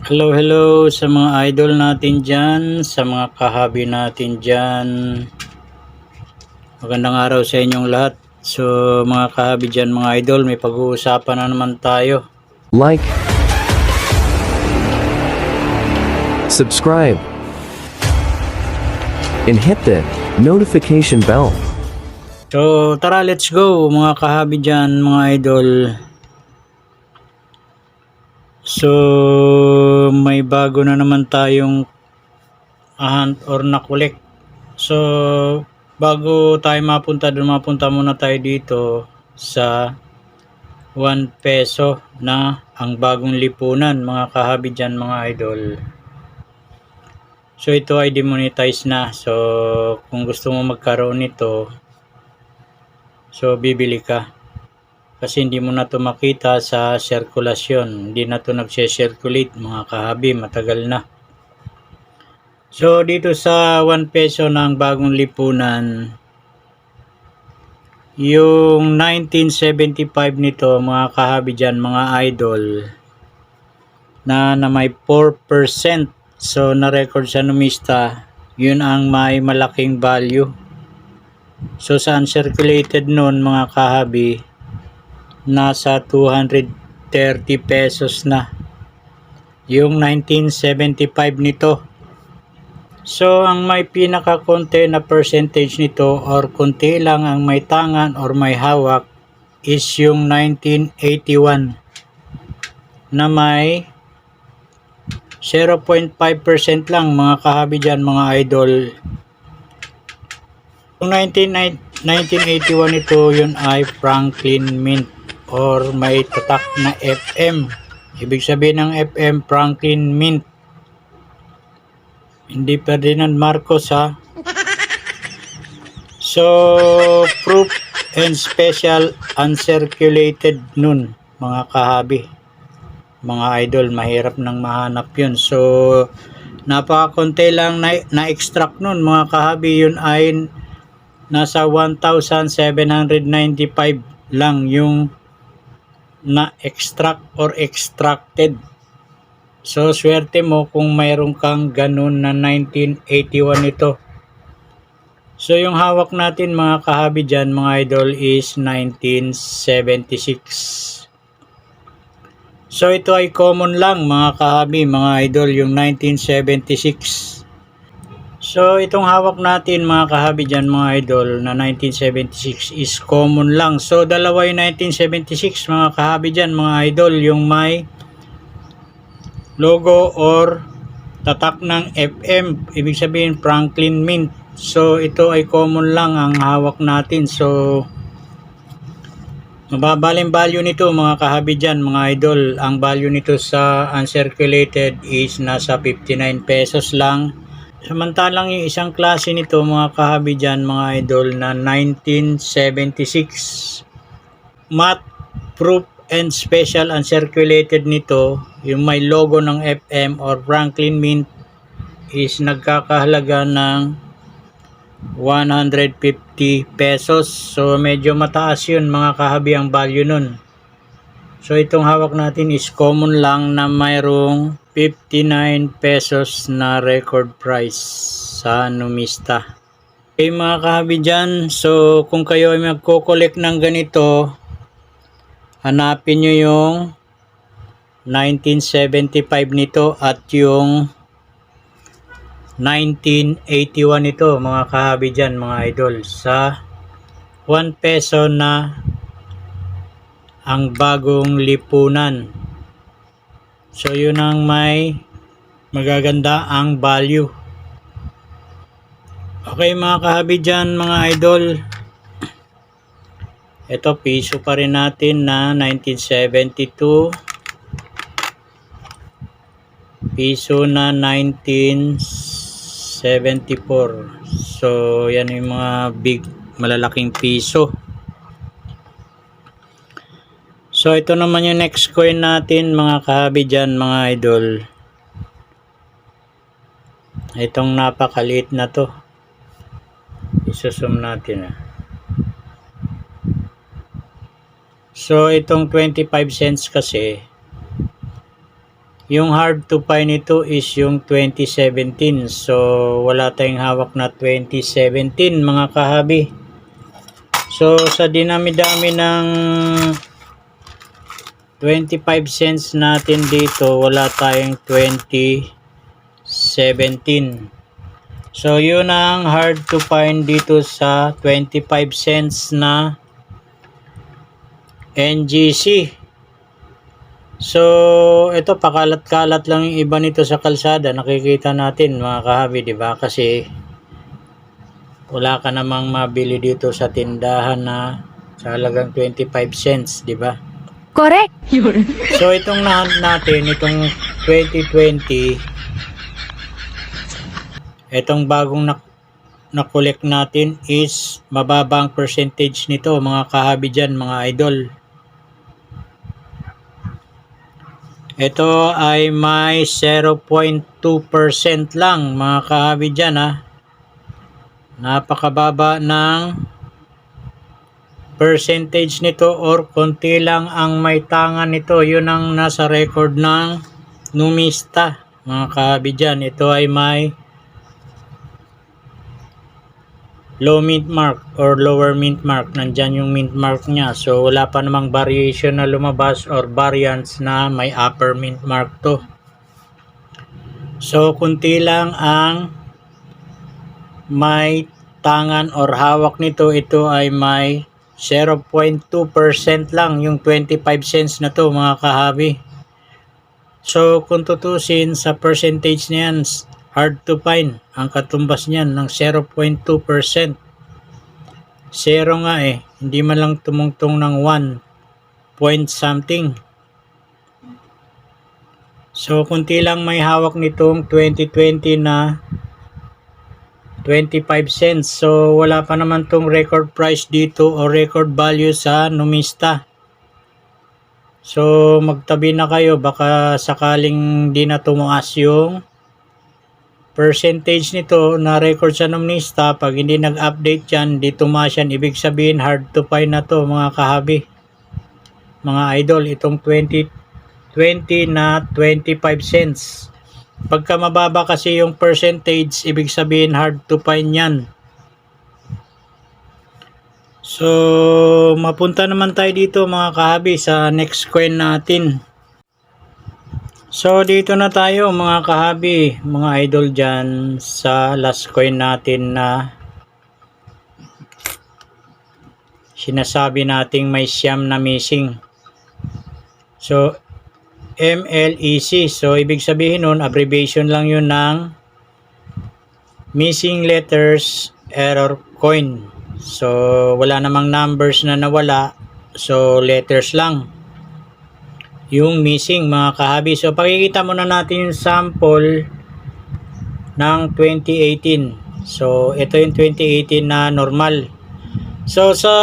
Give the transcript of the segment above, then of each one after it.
Hello, hello sa mga idol natin dyan, sa mga kahabi natin dyan. Magandang araw sa inyong lahat. So, mga kahabi dyan, mga idol, may pag-uusapan na naman tayo. like, subscribe, and hit the notification bell. So, tara, let's go, mga kahabi dyan, mga idol. So, may bago na naman tayong hunt or nakulik. So, bago tayo mapunta doon, mapunta muna tayo dito sa 1 peso na ang bagong lipunan, mga kahabi dyan, mga idol. So, ito ay demonetize na. So, kung gusto mo magkaroon nito, so, bibili ka kasi hindi mo na to makita sa sirkulasyon. Hindi na to nagse-circulate mga kahabi, matagal na. So dito sa 1 peso ng bagong lipunan, yung 1975 nito mga kahabi dyan, mga idol, na, na may 4%. So na-record sa numista, yun ang may malaking value. So sa uncirculated noon mga kahabi, nasa 230 pesos na. Yung 1975 nito. So ang may pinaka-konti na percentage nito or konti lang ang may tangan or may hawak is yung 1981 na may 0.5% lang mga kahabi dyan mga idol. Yung 19, 1981 ito yun ay Franklin Mint or may tatak na FM. Ibig sabihin ng FM Franklin Mint. Hindi Ferdinand Marcos ha. So, proof and special uncirculated nun, mga kahabi. Mga idol, mahirap nang mahanap yun. So, napakakonti lang na, na-extract nun, mga kahabi. Yun ay nasa 1,795 lang yung na extract or extracted. So, swerte mo kung mayroon kang ganun na 1981 ito. So, yung hawak natin mga kahabi dyan, mga idol, is 1976. So, ito ay common lang mga kahabi, mga idol, yung 1976. So, itong hawak natin mga kahabi dyan mga idol na 1976 is common lang. So, dalawa yung 1976 mga kahabi dyan mga idol yung may logo or tatak ng FM. Ibig sabihin Franklin Mint. So, ito ay common lang ang hawak natin. So, mababaling value nito mga kahabi dyan mga idol. Ang value nito sa uncirculated is nasa 59 pesos lang. Samantalang yung isang klase nito mga kahabi dyan mga idol na 1976 matte proof and special uncirculated nito yung may logo ng FM or Franklin Mint is nagkakahalaga ng 150 pesos. So medyo mataas yun mga kahabi ang value nun. So itong hawak natin is common lang na mayroong 59 pesos na record price sa numista. Okay mga kahabi dyan, so kung kayo ay magko-collect ng ganito, hanapin nyo yung 1975 nito at yung 1981 nito mga kahabi dyan mga idol sa 1 peso na ang bagong lipunan So yun ang may magaganda ang value. Okay mga kahabi dyan mga idol. Ito piso pa rin natin na 1972. Piso na 1974. So yan yung mga big malalaking piso. So ito naman yung next coin natin mga kahabi dyan mga idol. Itong napakaliit na to. Isusum natin ah. So itong 25 cents kasi Yung hard to find nito is yung 2017. So, wala tayong hawak na 2017 mga kahabi. So, sa dinami-dami ng 25 cents natin dito, wala tayong 2017. So, yun ang hard to find dito sa 25 cents na NGC. So, ito pakalat-kalat lang yung iba nito sa kalsada. Nakikita natin mga kahabi, di ba? Kasi wala ka namang mabili dito sa tindahan na sa halagang 25 cents, di ba? Correct. So, itong nahunt natin, itong 2020, itong bagong na na-collect natin is mababa ang percentage nito mga kahabi dyan, mga idol. Ito ay may 0.2% lang mga kahabi dyan ha. Napakababa ng percentage nito or konti lang ang may tangan nito. Yun ang nasa record ng numista mga kahabi dyan. Ito ay may low mint mark or lower mint mark. Nandyan yung mint mark niya. So, wala pa namang variation na lumabas or variance na may upper mint mark to. So, kunti lang ang may tangan or hawak nito. Ito ay may 0.2% lang yung 25 cents na to mga kahabi. So, kung tutusin sa percentage niyan, hard to find ang katumbas niyan ng 0.2%. Zero nga eh, hindi man lang tumungtong ng 1 point something. So, kunti lang may hawak nitong 2020 na 25 cents. So, wala pa naman tong record price dito o record value sa numista. So, magtabi na kayo. Baka sakaling di na tumaas yung percentage nito na record sa numista. Pag hindi nag-update yan, di tumaas yan. Ibig sabihin, hard to find na to mga kahabi. Mga idol, itong 2020 na 25 cents. Pagka mababa kasi yung percentage, ibig sabihin hard to find yan. So, mapunta naman tayo dito mga kahabi sa next coin natin. So, dito na tayo mga kahabi, mga idol dyan sa last coin natin na sinasabi nating may siyam na missing. So, MLEC. So, ibig sabihin nun, abbreviation lang yun ng missing letters error coin. So, wala namang numbers na nawala. So, letters lang. Yung missing mga kahabi. So, pakikita muna natin yung sample ng 2018. So, ito yung 2018 na normal. So sa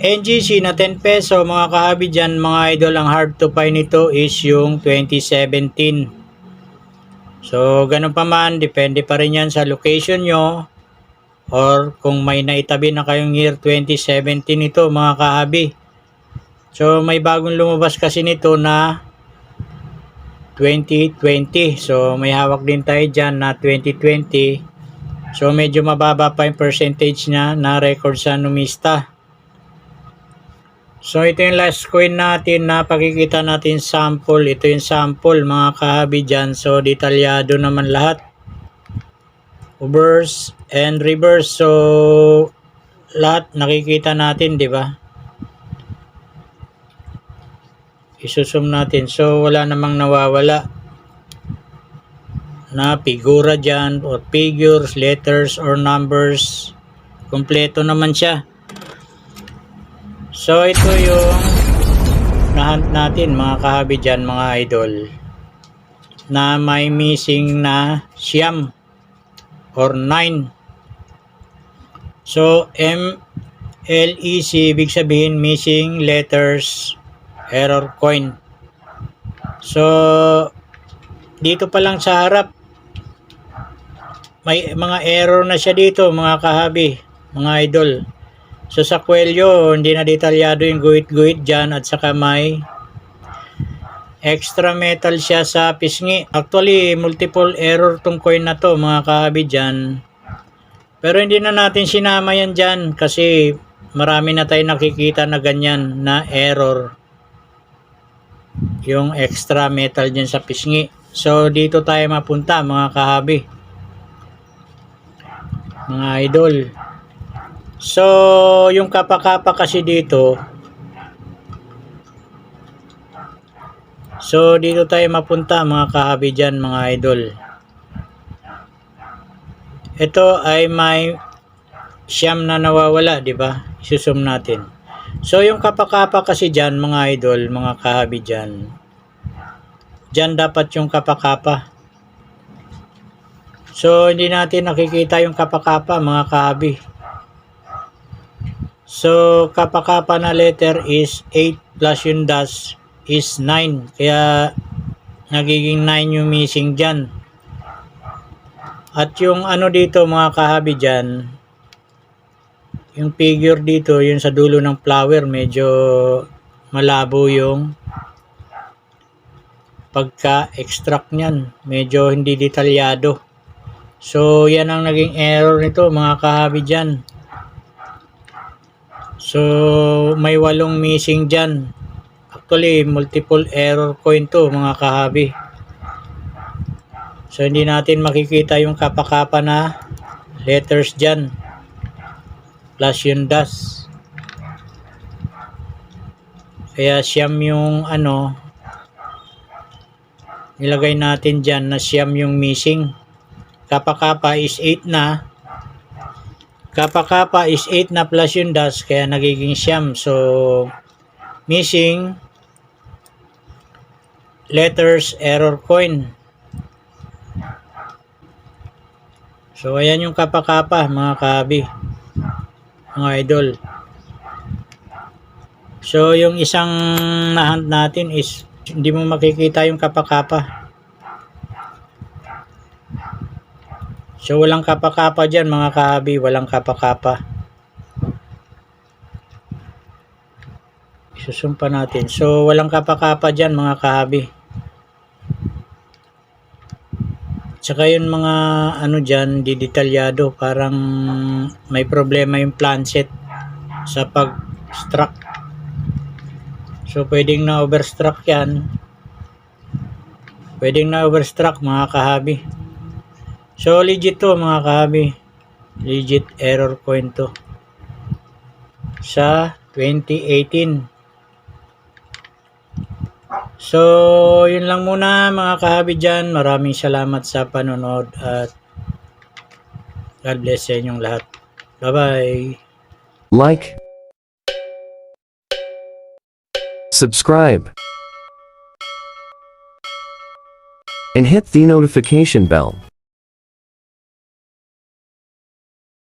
NGC na 10 peso mga kahabi dyan mga idol ang hard to find nito is yung 2017. So ganun pa man depende pa rin yan sa location nyo or kung may naitabi na kayong year 2017 nito mga kahabi. So may bagong lumabas kasi nito na 2020. So may hawak din tayo dyan na 2020. So medyo mababa pa yung percentage niya na record sa numista. So ito yung last coin natin na pakikita natin sample. Ito yung sample mga kahabi dyan. So detalyado naman lahat. Reverse and reverse. So lahat nakikita natin di ba? Isusum natin. So wala namang nawawala na figura dyan or figures, letters or numbers. Kompleto naman siya. So ito yung nahunt natin mga kahabi dyan mga idol na may missing na siyam or 9. So MLEC ibig sabihin missing letters error coin. So dito pa lang sa harap may mga error na siya dito mga kahabi, mga idol. So sa kwelyo, hindi na detalyado yung guhit-guhit dyan at saka may extra metal siya sa pisngi. Actually, multiple error tong coin na to mga kahabi dyan. Pero hindi na natin sinama yan dyan kasi marami na tayo nakikita na ganyan na error. Yung extra metal dyan sa pisngi. So, dito tayo mapunta mga kahabi. Mga idol. So, yung kapakapa kasi dito, So, dito tayo mapunta mga kahabi dyan, mga idol. Ito ay may siyam na nawawala, di ba? Isusum natin. So, yung kapakapa kasi dyan, mga idol, mga kahabi dyan, dyan dapat yung kapakapa. So, hindi natin nakikita yung kapakapa, mga kahabi. So, kapakapa na letter is 8 plus yung dash is 9. Kaya, nagiging 9 yung missing dyan. At yung ano dito mga kahabi dyan, yung figure dito, yung sa dulo ng flower, medyo malabo yung pagka-extract niyan. Medyo hindi detalyado. So, yan ang naging error nito mga kahabi dyan. So, may walong missing dyan. Actually, multiple error coin to mga kahabi. So, hindi natin makikita yung kapakapa na letters dyan. Plus yung dash. Kaya siyam yung ano, nilagay natin dyan na siyam yung missing. Kapakapa is 8 na. Kapakapa is 8 na plus yung dash kaya nagiging siyam. So, missing letters error coin. So, ayan yung kapakapa mga kabi. Mga idol. So, yung isang nahunt natin is hindi mo makikita yung kapakapa. So, walang kapakapa dyan mga kabi. Walang kapakapa. Isusumpa natin. So, walang kapakapa dyan mga kahabi. Tsaka yung mga ano dyan, di detalyado. Parang may problema yung planset sa pag-struck. So, pwedeng na overstruck yan. Pwedeng na overstruck mga kahabi. So, legit to mga kahabi. Legit error coin to. Sa 2018. So, yun lang muna mga kahabi dyan. Maraming salamat sa panonood at God bless sa inyong lahat. Bye-bye. Like. Subscribe. And hit the notification bell.